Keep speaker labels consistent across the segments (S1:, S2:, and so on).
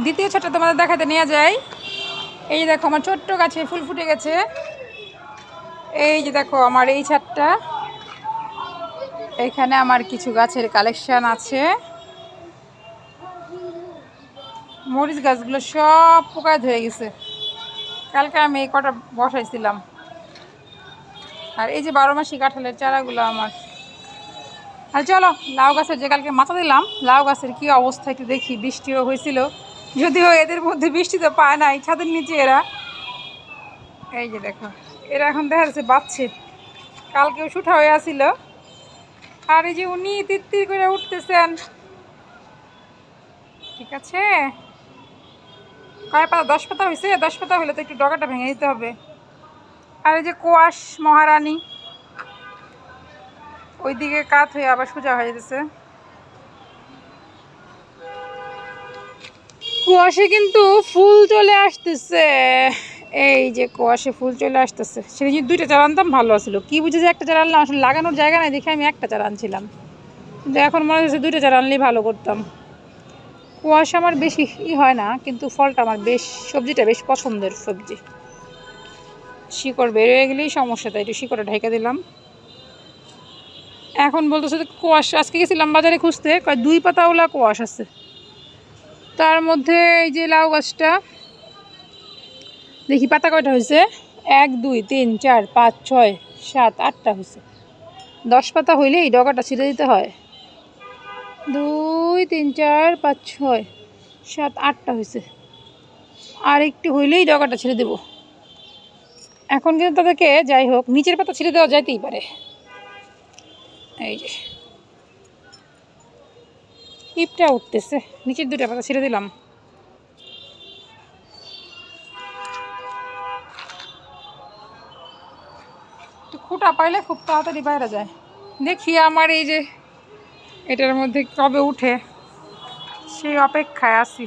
S1: দ্বিতীয় ছাদটা তোমাদের দেখাতে নিয়ে যাই। এই দেখো, আমার ছোট্ট গাছে ফুল ফুটে গেছে। এই যে দেখো, আমার এই ছাদটা। এখানে আমার কিছু গাছের কালেকশান আছে। মরিচ গাছগুলো সব পোকায় ধরে গেছে। কালকে আমি এই কটা বসাইছিলাম। আর এই যে বারো মাসি কাঁঠালের চারাগুলো আমার। আর চলো, লাউ গাছের যে কালকে মাথা দিলাম, লাউ গাছের কি অবস্থা একটু দেখি, বৃষ্টিও হয়েছিল। যদিও এদের মধ্যে বৃষ্টি তো পায় নাই, ছাদের নিচে এরা। এই যে দেখো, এরা এখন দেখা যাচ্ছে বাচ্চে কালকেও শুঠা হয়ে আসিল আর এই যে উনি তিত্তির করে উঠতেছেন। ঠিক আছে? কয় পাতা? দশ পাতা হয়েছে দশ পাতা হলে তো একটু ডগাটা ভেঙে দিতে হবে। আর এই যে কোয়াশ মহারানী, ওইদিকে কাত হয়ে আবার সোজা হয়ে যেতেছে কুয়াশে কিন্তু ফুল চলে আসতেছে। এই যে কুয়াশে ফুল চলে আসতেছে। সেটা দুইটা চারা আনতাম, ভালো ছিল কি বুঝে যে একটা চারা আনলাম, আসলে লাগানোর জায়গা নাই দেখে আমি একটা চারা আনছিলাম। কিন্তু এখন মনে হচ্ছে দুইটা চারা আনলেই ভালো করতাম। কুয়াশা আমার বেশি ই হয় না, কিন্তু ফলটা আমার বেশ, সবজিটা বেশ পছন্দের সবজি। শিকড় বেরোয় গেলেই সমস্যা, তাই একটু শিকড়ে ঢেকে দিলাম। এখন বলতেছে কোয়াশ, আজকে গেছিলাম বাজারে খুঁজতে, কয় দুই পাতাওলা কোয়াশ আছে। তার মধ্যে এই যে লাউ গাছটা, দেখি পাতা কয়টা হয়েছে? এক, দুই, তিন, চার, পাঁচ, ছয়, সাত, আটটা হয়েছে। দশ পাতা হইলে এই ডগাটা ছিঁড়ে দিতে হয়। দুই, তিন, চার, পাঁচ, ছয়, সাত, আটটা হয়েছে। আর একটু হইলেই ডগাটা ছেড়ে দেব। এখন কিন্তু তাদেরকে যাই হোক, নিচের পাতা ছেড়ে দেওয়া যাইতেই পারে। এই যে। ইপটা উঠতেছে। নিচের দুটা পাতা ছেড়ে দিলাম। খুঁটা পাইলে খুব তাড়াতাড়ি বাইরে যায়। দেখি আমার এই যে এটার মধ্যে কবে উঠে। সেই অপেক্ষায় আছি।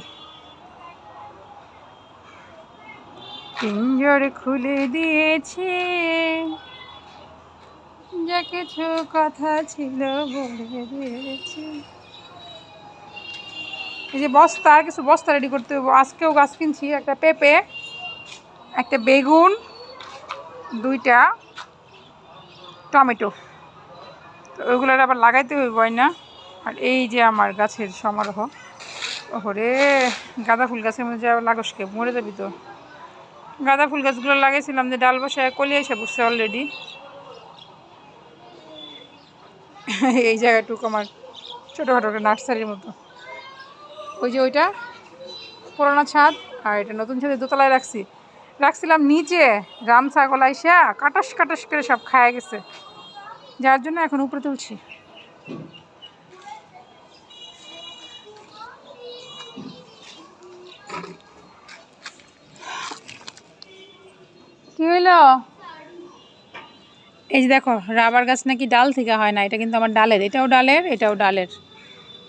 S1: পিঞ্জর খুলে দিয়েছে। যা কিছু কথা ছিল বলে দিয়েছি। এই যে বস্তা আর কিছু বস্তা রেডি করতে হবে আজকেও গাছ কিনছি, একটা পেঁপে, একটা বেগুন, দুইটা টমেটো। তো ওইগুলোর আবার লাগাইতে হইব না? আর এই যে আমার গাছের সমারোহ। ওহরে, গাঁদা ফুল গাছের মধ্যে লাগসকে মরে যাবি তো। গাঁদা ফুল গাছগুলো লাগাইছিলাম যে ডাল বসায় কলি এসে পড়ছে অলরেডি এই জায়গাটুকু আমার ছোটোখাটো নার্সারির মতো। ওই যে ওইটা, পুরোনো ছাদ, আর এটা নতুন ছাদে দোতলায় রাখছি। রাখছিলাম নিচে, রাম ছাগল আইসা কাটাস কাটাস করে সব খায় গেছে। যার জন্য এখন উপরে তুলছি। কি হইল? এই যে দেখো, রাবার গাছ নাকি ডাল থেকে হয় না, এটা কিন্তু আমার ডালের, এটাও ডালের এটাও ডালের।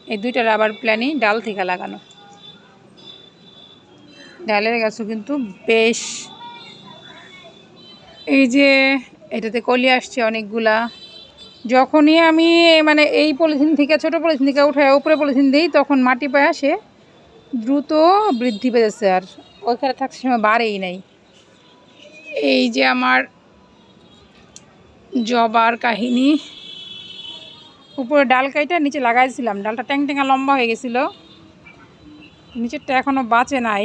S1: এই দুইটা রাবার প্ল্যানই ডাল থেকে লাগানো। ডালের গাছও কিন্তু বেশ। এই যে এটাতে কলি আসছে অনেকগুলা। যখনই আমি মানে এই পলিথিন থেকে, ছোট পলিথিন থেকে উঠে উপরে পলিথিন দিই, তখন মাটি পায় আসে দ্রুত বৃদ্ধি পেয়েছে আর ওইখানে থাকছে সময় বাড়েই নাই। এই যে আমার জবার কাহিনী। উপরে ডাল কাইটা নিচে লাগাইছিলাম। ডালটা ট্যাং ট্যাঙ্গা লম্বা হয়ে গেছিল। নিচেরটা এখনও বাঁচে নাই।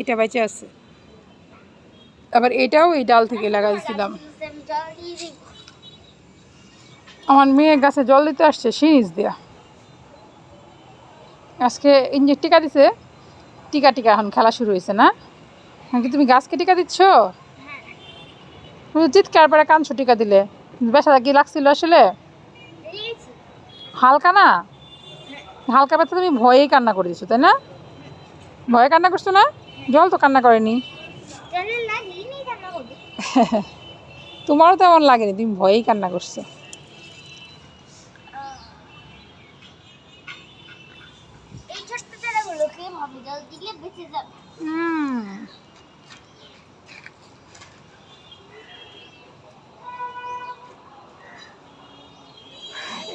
S1: এটা বেঁচে আছে। আবার এটাও এই ডাল থেকে লাগাইছিলাম। আমার মেয়ে গাছে জল দিতে আসছে সিরিজ দেয়া। আজকে ইঞ্জে টিকা দিছে। টিকা টিকা এখন খেলা শুরু হয়েছে না? এখন কি তুমি গাছকে টিকা দিচ্ছ? তুমি চিৎকার পরে কাঁদছো টিকা দিলে। বেসাটা কি লাগছিল আসলে? হালকা না? হালকা ব্যথা তুমি ভয়েই কান্না করে দিছো, তাই না? ভয়ে কান্না করছ না? জল তো কান্না করেনি। তোমারও তেমন লাগেনি, তুমি ভয়েই কান্না করছ।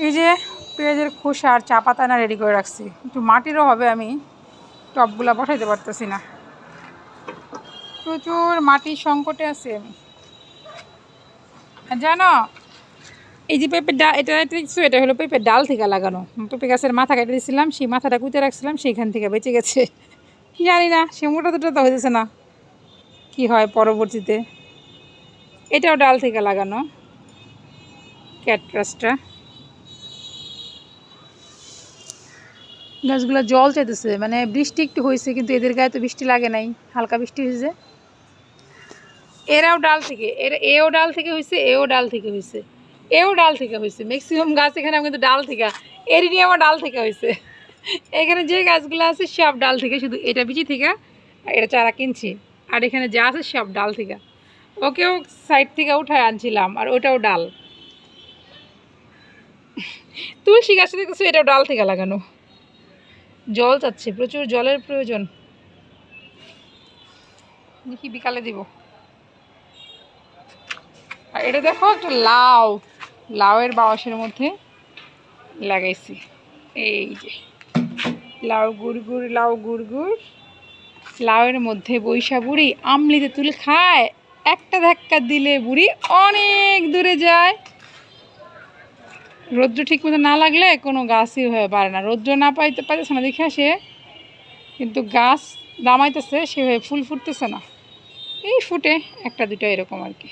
S2: এই
S1: যে পেঁয়াজের খোসা আর চা পাতা না রেডি করে রাখছি। একটু মাটিরও হবে আমি টবগুলা বসাইতে পারতেছি না। প্রচুর মাটির সংকটে আছে আমি। জানো, এই যে পেঁপের ডাল, এটা দেখছ, এটা হলো পেঁপের ডাল থেকে লাগানো। পেঁপে গাছের মাথা কেটে দিয়েছিলাম সেই মাথাটা কুইতে রাখছিলাম, সেইখান থেকে বেঁচে গেছে। জানি না সে মোটা দুটো তো হয়েছে না। কি হয় পরবর্তীতে। এটাও ডাল থেকে লাগানো। ক্যাটরাসটা। গাছগুলো জল চাইতেছে। মানে বৃষ্টি একটু হয়েছে, কিন্তু এদের গায়ে তো বৃষ্টি লাগে নাই। হালকা বৃষ্টি হয়েছে। এরাও ডাল থেকে, এরা, এও ডাল থেকে হয়েছে, এও ডাল থেকে হয়েছে। এও ডাল থেকে হয়েছে। ম্যাক্সিমাম গাছ এখানে কিন্তু ডাল থেকে, এরই নিয়ে আমার ডাল থেকে হয়েছে। এখানে যে গাছগুলো আছে, সব ডাল থেকে, শুধু এটা বিচি থেকে এটা চারা কিনছি। আর এখানে যা আছে, সব ডাল থেকে। ওকেও সাইড থেকে উঠায় আনছিলাম, আর ওটাও ডাল। তুলসী গাছ দেখতেছো, এটাও ডাল থেকে লাগানো। জল চাচ্ছে, প্রচুর জলের প্রয়োজন। দেখি বিকালে দিব। আর এটা দেখো একটা লাউ, লাউয়ের বাওয়াসের মধ্যে লাগাইছি। এই যে, লাউ গুড় গুড়, লাউ গুড় গুড়। লাউয়ের মধ্যে বৈশা বুড়ি আমলিতে তুলে খায়, একটা ধাক্কা দিলে বুড়ি অনেক দূরে যায়। রৌদ্র ঠিক মতো না লাগলে কোনো গাছই হয়ে পারে না। রৌদ্র না পাইতে পারতেছে না, দেখে আসে, কিন্তু গাছ দামাইতেছে সে হয়ে ফুল ফুটতেছে না। এই ফুটে, একটা দুটো এরকম আর কি।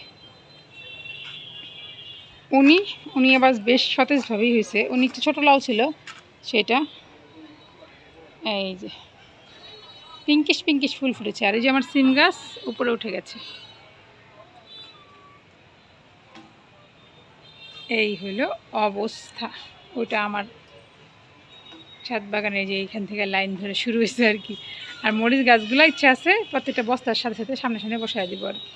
S1: উনি উনি আবার বেশ সতেজভাবেই হয়েছে উনি একটু ছোটো লাউ ছিল, সেটা। এই যে, পিঙ্কিশ পিঙ্কিশ ফুল ফুটেছে। আর এই যে আমার সিম গাছ, উপরে উঠে গেছে। এই হলো অবস্থা। ওটা আমার ছাদ বাগানে যে এইখান থেকে লাইন ধরে শুরু হয়েছে আর কি। আর মরিচ গাছগুলো ইচ্ছা আছে, প্রত্যেকটা বস্তার সাথে সাথে সামনে সামনে বসায় দিব আর কি।